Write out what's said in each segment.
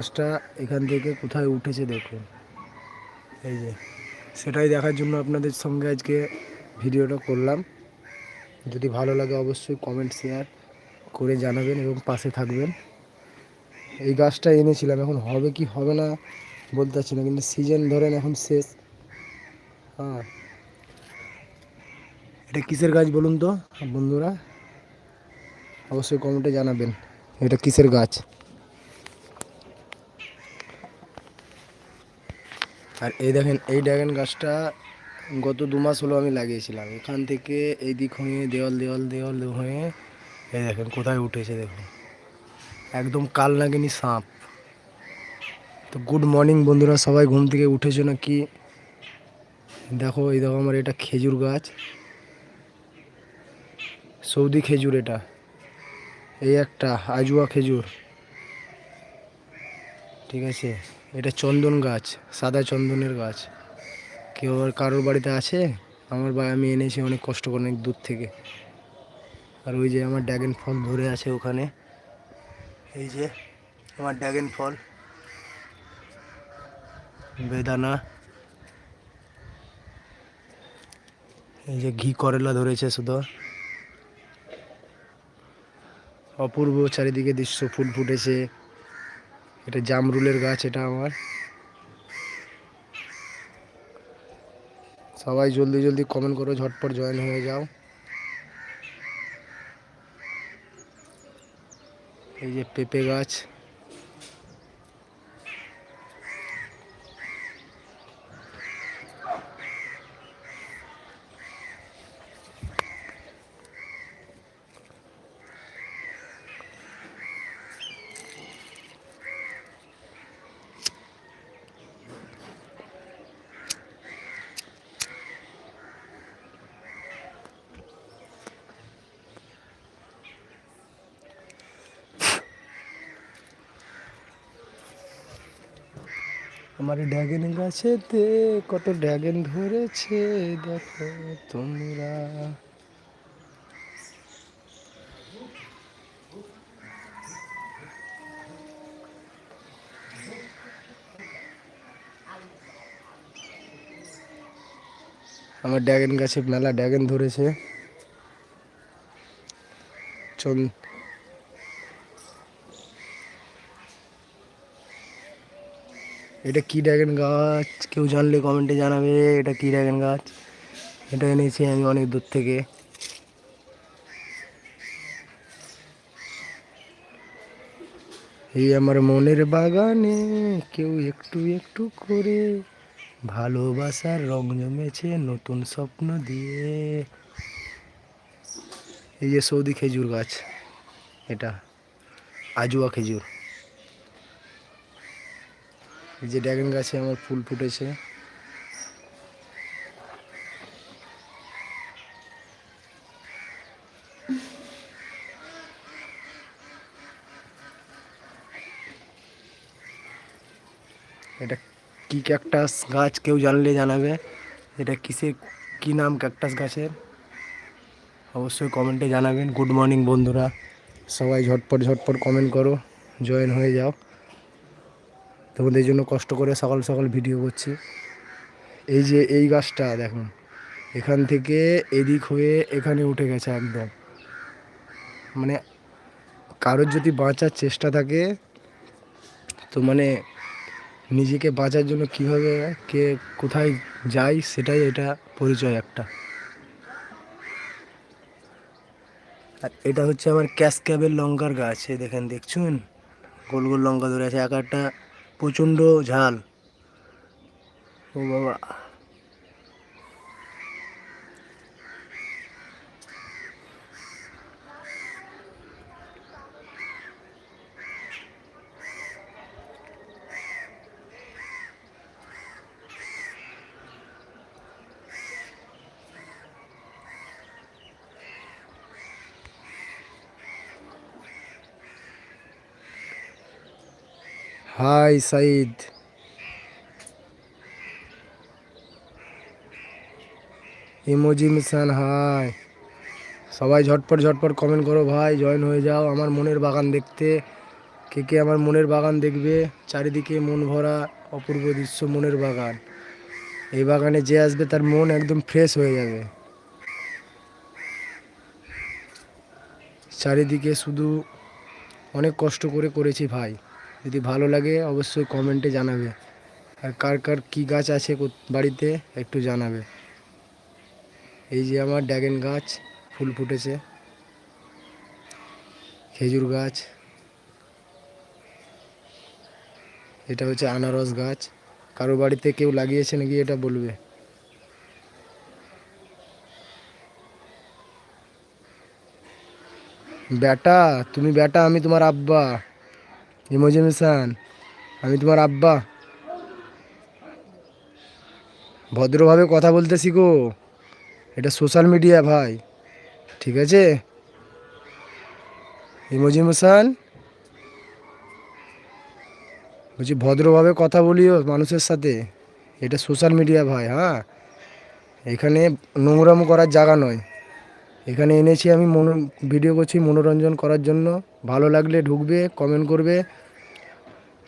গাছটা এখান থেকে কোথায় উঠেছে দেখুন। এই যে, সেটাই দেখার জন্য আপনাদের সঙ্গে আজকে ভিডিওটা করলাম। যদি ভালো লাগে অবশ্যই কমেন্ট শেয়ার করে জানাবেন এবং পাশে থাকবেন। এই গাছটা এনেছিলাম, এখন হবে কি হবে না বলতে পারছি না, কিন্তু সিজন ধরেন এখন শেষ। হ্যাঁ। এটা কিসের গাছ বলুন তো? বন্ধুরা, অবশ্যই কমেন্টে জানাবেন, এটা কিসের গাছ? আর এই দেখেন, এই ড্রাগন গাছটা গত দু মাস হলো আমি লাগিয়েছিলাম। এখান থেকে এই দিক হয়ে, দেওয়াল দেওয়াল দেওয়াল হয়ে, এই দেখেন কোথায় উঠেছে দেখুন। একদম কাল নাগিনি সাপ। তো গুড মর্নিং বন্ধুরা, সবাই ঘুম থেকে উঠেছো না কি দেখো, এই দেখো আমার এটা খেজুর গাছ। সৌদি খেজুর এটা। এই একটা, আজুয়া খেজুর। ঠিক আছে? এটা চন্দন গাছ, সাদা চন্দনের গাছ। কেউ আবার কারোর বাড়িতে আছে? আমার বা, আমি এনেছি অনেক কষ্ট করে, অনেক দূর থেকে। আর ওই যে আমার ড্রাগন ফল ধরে আছে ওখানে। এই যে আমার ড্রাগন ফল বেদানা। এই যে ঘি করলা ধরেছে শুধু। অপূর্ব চারিদিকে দৃশ্য, ফুল ফুটেছে। এটা জামরুলের গাছ এটা আমার। সবাই জলদি জলদি কমেন্ট করো, ঝটপট জয়েন হয়ে যাও। এই যে পেঁপে গাছ। আমার ড্রাগন গাছেতে কত ড্রাগন ধরেছে, দেখো তোমরা। আমার ড্রাগন গাছে মেলা ড্রাগন ধরেছে। চল এটা কি ড্রাগন গাছ? কেউ জানলে কমেন্টে জানাবে, এটা কি ড্রাগন গাছ? এটা এনেছি আমি অনেক দূর থেকে। এই আমার মনের বাগানে কেউ একটু একটু করে ভালোবাসার রং জমেছে নতুন স্বপ্ন দিয়ে। এই যে সৌদি খেজুর গাছ, এটা, আজুয়া খেজুর। যে ড্রাগন গাছে আমার ফুল ফুটেছে। এটা কি ক্যাকটাস গাছ কেউ জানলে জানাবে। এটা কিসের, কি নাম ক্যাকটাস গাছের? অবশ্যই কমেন্টে জানাবেন। গুড মর্নিং বন্ধুরা। সবাই ঝটপট ঝটপট কমেন্ট করো। জয়েন হয়ে যাও। তোমাদের জন্য কষ্ট করে সকাল সকাল ভিডিও করছি। এই যে এই গাছটা দেখুন, এখান থেকে এদিক হয়ে এখানে উঠে গেছে একদম। মানে কারোর যদি বাঁচার চেষ্টা থাকে, তো মানে নিজেকে বাঁচার জন্য কীভাবে কে কোথায় যায় সেটাই এটা পরিচয় একটা। আর এটা হচ্ছে আমার ক্যাশ ক্যাবের লঙ্কার গাছ দেখেন দেখছুন? গোল গোল লঙ্কা ধরে আছে, এক একটা প্রচণ্ড ঝাল। ও বাবা। Hi Saeed. Emoji mission, hi. সবাই ঝটপট ঝটপট কমেন্ট করো ভাই জয়েন হয়ে যাও আমার মনের বাগান দেখতে। কে কে আমার মনের বাগান দেখবে? চারিদিকে মন ভরা অপূর্ব দৃশ্য মনের বাগান। এই বাগানে যে আসবে তার মন একদম ফ্রেশ হয়ে যাবে। চারিদিকে শুধু অনেক কষ্ট করে করেছি ভাই। যদি ভালো লাগে, অবশ্যই কমেন্টে জানাবে। আর কার কার কী গাছ আছে বাড়িতে, একটু জানাবে। এই যে আমার ড্রাগন গাছ, ফুল ফুটেছে। খেজুর গাছ। এটা হচ্ছে আনারস গাছ। কারও বাড়িতে কেউ লাগিয়েছে নাকি এটা বলবে? বেটা তুমি বেটা আমি তোমার আব্বা। ইমোজিনেশান আমি তোমার আব্বা। ভদ্রভাবে কথা বলতে শিখো এটা সোশ্যাল মিডিয়া ভাই। ঠিক আছে? ইমোজিনেশান বলছি, ভদ্রভাবে কথা বলিও মানুষের সাথে। এটা সোশ্যাল মিডিয়া ভাই হ্যাঁ? এখানে নোংরামো করার জায়গা নয়। এখানে এনেছি আমি মনো ভিডিও করছি মনোরঞ্জন করার জন্য। ভালো লাগলে ঢুকবে কমেন্ট করবে।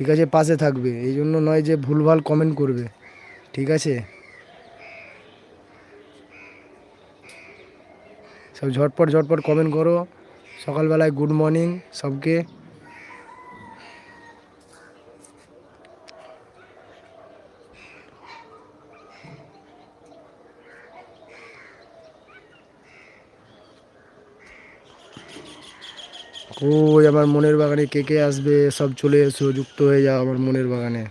ঠিক আছে, পাশে থাকবে। এই জন্য নয় যে ভুলভাল কমেন্ট করবে। ঠিক আছে? সব ঝটপট ঝটপট কমেন্ট করো। সকালবেলায় গুড মর্নিং সবকে। ওই আমার মনের বাগানে কে কে আসবে, সব চলে এসো, যুক্ত হয়ে যাও আমার মনের বাগানে।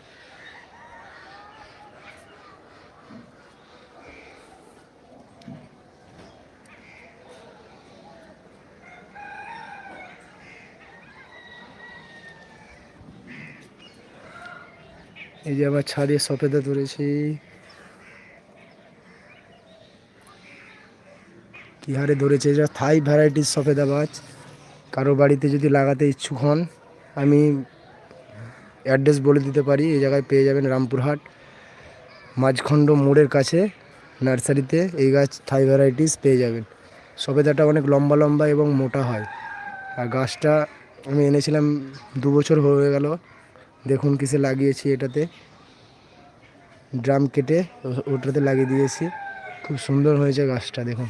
এই যে আমার ছাদে সফেদা ধরেছি। কি হারে ধরেছে? এটা থাই ভ্যারাইটির সফেদা গাছ কারও বাড়িতে যদি লাগাতে ইচ্ছুক হন, আমি অ্যাড্রেস বলে দিতে পারি। এই জায়গায় পেয়ে যাবেন রামপুরহাট, মাঝখণ্ড মোড়ের কাছে, নার্সারিতে এই গাছ থাই ভ্যারাইটিস পেয়ে যাবেন। সফেদাটা অনেক লম্বা লম্বা এবং মোটা হয়। আর গাছটা আমি এনেছিলাম দু বছর হয়ে গেল। দেখুন কিসে লাগিয়েছি এটাতে। ড্রাম কেটে ওটাতে লাগিয়ে দিয়েছি। খুব সুন্দর হয়েছে গাছটা, দেখুন।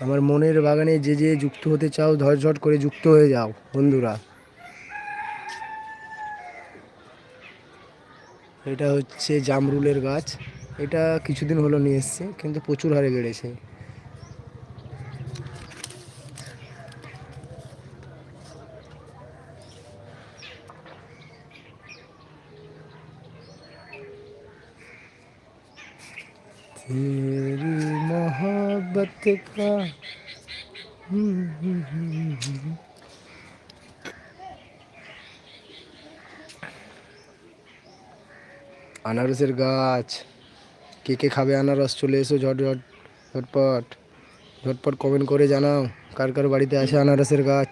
আমার মনের বাগানে যে যে যুক্ত হতে চাও ধরঝট করে যুক্ত হয়ে যাও, বন্ধুরা। এটা হচ্ছে জামরুলের গাছ। এটা কিছুদিন হলো নিয়ে এসছে, কিন্তু প্রচুর হারে বেড়েছে। আনারসের গাছ। কে কে খাবে আনারস? চলে এসো ঝট ঝট, ঝটপট। ঝটপট কমেন্ট করে জানাও, কার কার বাড়িতে আসে আনারসের গাছ।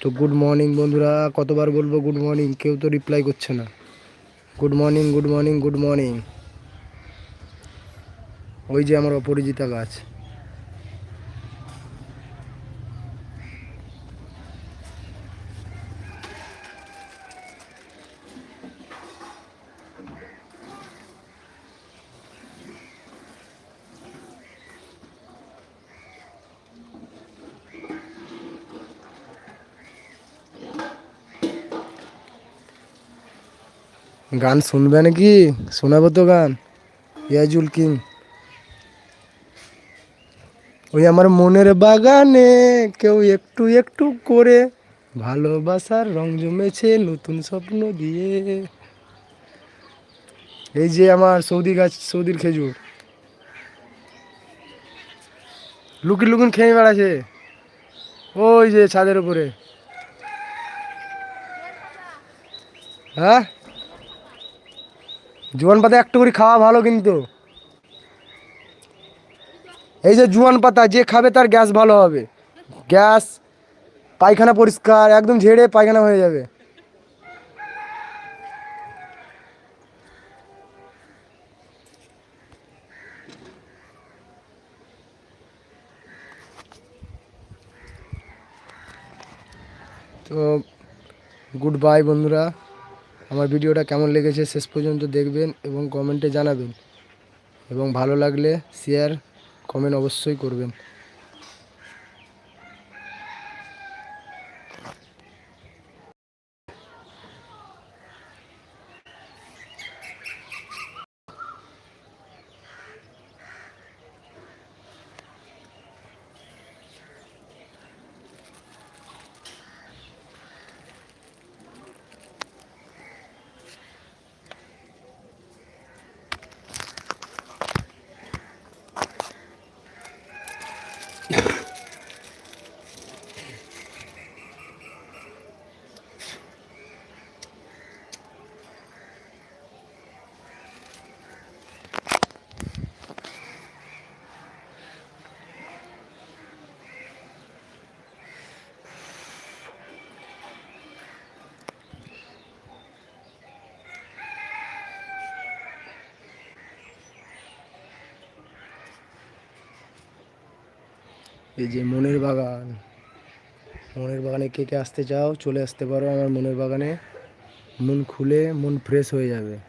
তো গুড মর্নিং বন্ধুরা, কতবার বলব গুড মর্নিং কেউ তো রিপ্লাই করছে না। Good morning good morning good morning ওই যে আমার অপরিজিতা গাছ। গান শুনবে নাকি? শোনাবো তো গান। ইয়াজুল কিং। ওই আমার মনের বাগানে কেউ একটু একটু করে ভালোবাসার রং জমেছে নতুন স্বপ্ন দিয়ে। এই যে আমার সৌদি গাছ, সৌদির খেজুর। লুকি লুকুন খেয়ে বেড়াছে ওই যে ছাদের উপরে। হ্যাঁ? জোয়ান পাতা একটু করে খাওয়া ভালো কিন্তু। এই যে জোয়ান পাতা যে খাবে তার গ্যাস ভালো হবে। গ্যাস, পায়খানা পরিষ্কার, একদম ঝেড়ে পায়খানা হয়ে যাবে। তো গুড বাই বন্ধুরা। আমার ভিডিওটা কেমন লেগেছে শেষ পর্যন্ত দেখবেন এবং কমেন্টে জানাবেন। এবং ভালো লাগলে শেয়ার কমেন্ট অবশ্যই করবেন। এই যে মনের বাগান। মনের বাগানে কে কে আসতে চাও, চলে আসতে পারো আমার মনের বাগানে। মন খুলে, মন ফ্রেশ হয়ে যাবে।